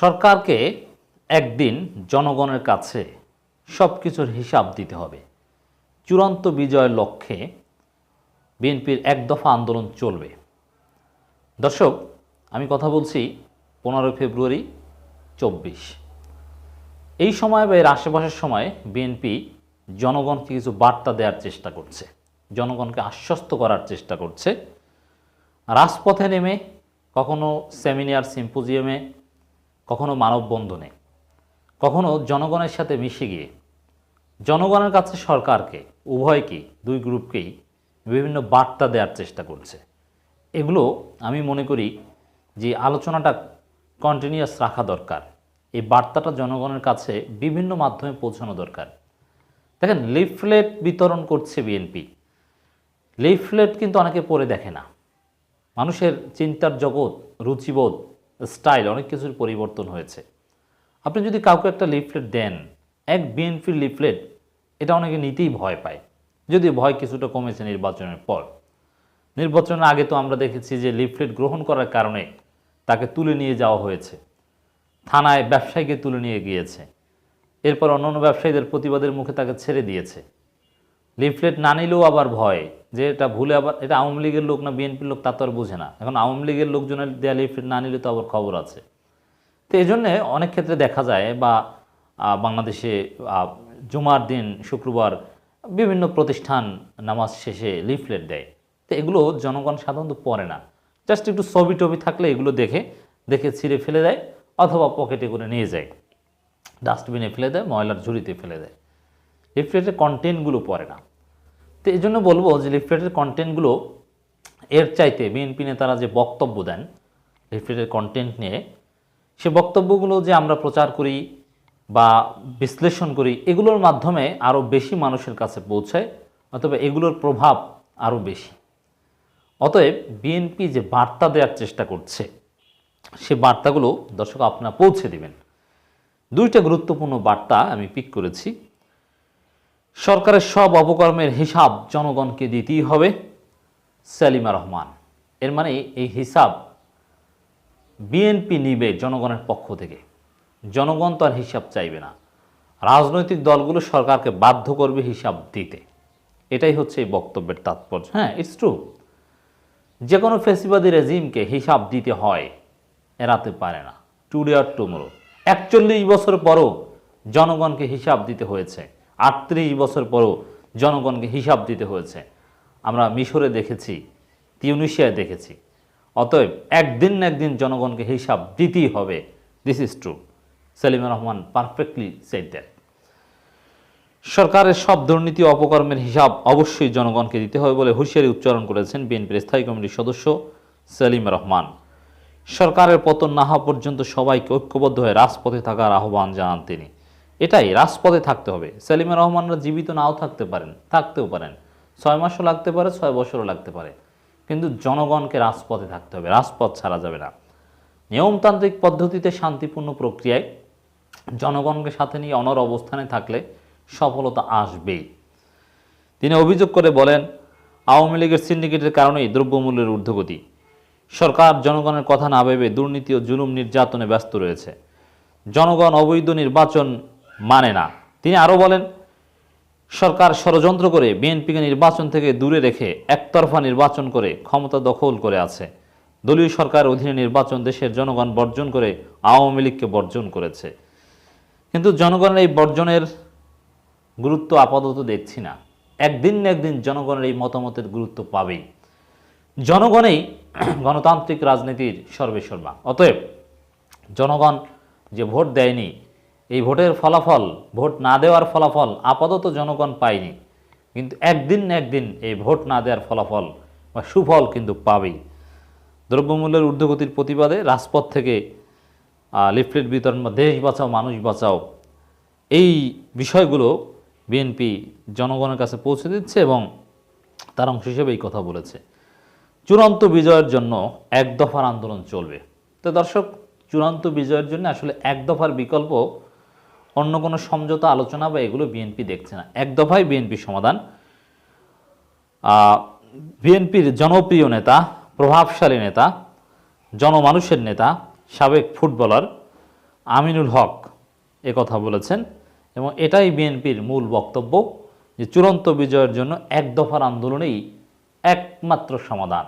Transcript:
সরকারকে একদিন জনগণের কাছে সব কিছুর হিসাব দিতে হবে। চূড়ান্ত বিজয়ের লক্ষ্যে বিএনপির এক দফা আন্দোলন চলবে। দর্শক, আমি কথা বলছি পনেরোই ফেব্রুয়ারি চব্বিশ। এই সময় বা এর আশেপাশের সময় বিএনপি জনগণকে কিছু বার্তা দেওয়ার চেষ্টা করছে, জনগণকে আশ্বস্ত করার চেষ্টা করছে। রাজপথে নেমে, কখনো সেমিনার, সিম্পোজিয়ামে কখনো মানববন্ধনে কখনো জনগণের সাথে মিশে গিয়ে। জনগণের কাছে সরকারকে উভয়কেই দুই গ্রুপকেই বিভিন্ন বার্তা দেওয়ার চেষ্টা করছে। এগুলো আমি মনে করি যে আলোচনাটা কন্টিনিউয়াস রাখা দরকার। এই বার্তাটা জনগণের কাছে বিভিন্ন মাধ্যমে পৌঁছানো দরকার। দেখেন, লিফলেট বিতরণ করছে বিএনপি। লিফলেট কিন্তু অনেকে পড়ে দেখে না। মানুষের চিন্তার জগৎ, রুচিবোধ স্টাইল, অনেক কিছুর পরিবর্তন হয়েছে। আপনি যদি কাউকে একটা লিফলেট দেন, এক বিএনপির লিফলেট, এটা অনেকে নিতেই ভয় পায়। যদি ভয় কিছুটা কমেছে নির্বাচনের পর। নির্বাচনের আগে তো আমরা দেখেছি যে লিফলেট গ্রহণ করার কারণে তাকে তুলে নিয়ে যাওয়া হয়েছে। থানায় ব্যবসায়ীকে তুলে নিয়ে গিয়েছে। এরপর অন্যান্য ব্যবসায়ীদের প্রতিবাদের মুখে তাকে ছেড়ে দিয়েছে। লিফলেট না নিলেও আবার ভয়। যে এটা ভুলে আবার, এটা আওয়ামী লীগের লোক না বিএনপির লোক, তা তো আর বোঝে না। এখন আওয়ামী লীগের লোকজনের দেয়া লিফলেট না নিলে তো আবার খবর আছে। তো এই জন্যে অনেক ক্ষেত্রে দেখা যায় বা বাংলাদেশে জুমার দিন, শুক্রবার বিভিন্ন প্রতিষ্ঠান নামাজ শেষে লিফলেট দেয়। তো এগুলো জনগণ সাধারণত পড়ে না। জাস্ট একটু ছবি টবি থাকলে এগুলো দেখে দেখে ছিঁড়ে ফেলে দেয় অথবা পকেটে করে নিয়ে যায়। ডাস্টবিনে ফেলে দেয়, ময়লার ঝুড়িতে ফেলে দেয়। লিফলেটের কন্টেন্টগুলো পড়ে না। তো এই জন্য বলব যে লিফলেটের কন্টেন্টগুলো এর চাইতে বিএনপি নেতারা যে বক্তব্য দেন, লিফলেটের কন্টেন্ট নিয়ে, সে বক্তব্যগুলো যে আমরা প্রচার করি বা বিশ্লেষণ করি, এগুলোর মাধ্যমে আরও বেশি মানুষের কাছে পৌঁছায়, অথবা এগুলোর প্রভাব আরও বেশি। অতএব বিএনপি যে বার্তা দেওয়ার চেষ্টা করছে, সে বার্তাগুলো দর্শক আপনারা পৌঁছে দিবেন। দুইটা গুরুত্বপূর্ণ বার্তা আমি পিক করেছি। সরকারের সব অপকর্মের হিসাব জনগণকে দিতেই হবে, সেলিমা রহমান। এর মানে এই হিসাব বিএনপি নিবে জনগণের পক্ষ থেকে। জনগণ তো আর হিসাব চাইবে না। রাজনৈতিক দলগুলো সরকারকে বাধ্য করবে হিসাব দিতে। এটাই হচ্ছে এই বক্তব্যের তাৎপর্য। হ্যাঁ ইটস ট্রু যে কোনো ফেসিবাদী রেজিমকে হিসাব দিতে হয়, এড়াতে পারে না। টুডে আর টুমোরো একচল্লিশ বছর পরও জনগণকে হিসাব দিতে হয়েছে। আটত্রিশ বছর পরও জনগণকে হিসাব দিতে হয়েছে। আমরা মিশরে দেখেছি, তিউনিশিয়ায় দেখেছি। অতএব একদিন না একদিন জনগণকে হিসাব দিতেই হবে। This is true Selima Rahman perfectly set that সরকারের সব দুর্নীতি অপকর্মের হিসাব অবশ্যই জনগণকে দিতে হবে বলে হুঁশিয়ারি উচ্চারণ করেছেন বিএনপির স্থায়ী কমিটির সদস্য সেলিম রহমান। সরকারের পতন না হওয়া পর্যন্ত সবাইকে ঐক্যবদ্ধ হয়ে রাজপথে থাকার আহ্বান জানান তিনি। এটাই, রাজপথে থাকতে হবে। সেলিমা রহমানরা জীবিত নাও থাকতে পারেন, থাকতেও পারেন। ছয় মাসও লাগতে পারে, ছয় বছরও লাগতে পারে। কিন্তু জনগণকে রাজপথে থাকতে হবে, রাজপথ ছাড়া যাবে না। নিয়মতান্ত্রিক পদ্ধতিতে শান্তিপূর্ণ প্রক্রিয়ায় জনগণকে সাথে নিয়ে অনর অবস্থানে থাকলে সফলতা আসবেই। তিনি অভিযোগ করে বলেন, আওয়ামী লীগের সিন্ডিকেটের কারণেই দ্রব্যমূল্যের ঊর্ধ্বগতি। সরকার জনগণের কথা না ভেবে দুর্নীতি ও জুলুম নির্যাতনে ব্যস্ত রয়েছে। জনগণ অবৈধ নির্বাচন মানে না। তিনি আরও বলেন, সরকার ষড়যন্ত্র করে বিএনপিকে নির্বাচন থেকে দূরে রেখে একতরফা নির্বাচন করে ক্ষমতা দখল করে আছে। দলীয় সরকার অধীনে নির্বাচন দেশের জনগণ বর্জন করে আওয়ামী লীগকে বর্জন করেছে। কিন্তু জনগণের এই বর্জনের গুরুত্ব আপাতত দেখছি না। একদিন না একদিন জনগণের এই মতামতের গুরুত্ব পাবেই। জনগণেই গণতান্ত্রিক রাজনীতির সর্বেসর্বা। অতএব জনগণ যে ভোট দেয়নি এই ভোটের ফলাফল, ভোট না দেওয়ার ফলাফল আপাতত জনগণ পায়নি। কিন্তু একদিন না একদিন এই ভোট না দেওয়ার ফলাফল বা সুফল কিন্তু পাবেই। দ্রব্যমূল্যের ঊর্ধ্বগতির প্রতিবাদে রাজপথ থেকে লিফলেট বিতরণ বা দেশ বাঁচাও, মানুষ বাঁচাও, এই বিষয়গুলো বিএনপি জনগণের কাছে পৌঁছে দিচ্ছে এবং তার অংশ হিসেবে এই কথা বলেছে। চূড়ান্ত বিজয়ের জন্য এক দফার আন্দোলন চলবে। তো দর্শক, চূড়ান্ত বিজয়ের জন্য আসলে এক দফার বিকল্প অন্য কোনো সমঝোতা আলোচনা বা এগুলো বিএনপি দেখছে না। এক দফায় বিএনপি সমাধান। বিএনপির জনপ্রিয় নেতা, প্রভাবশালী নেতা, জনমানুষের নেতা, সাবেক ফুটবলার আমিনুল হক এ কথা বলেছেন এবং এটাই বিএনপির মূল বক্তব্য যে চূড়ান্ত বিজয়ের জন্য এক দফার আন্দোলনেই একমাত্র সমাধান।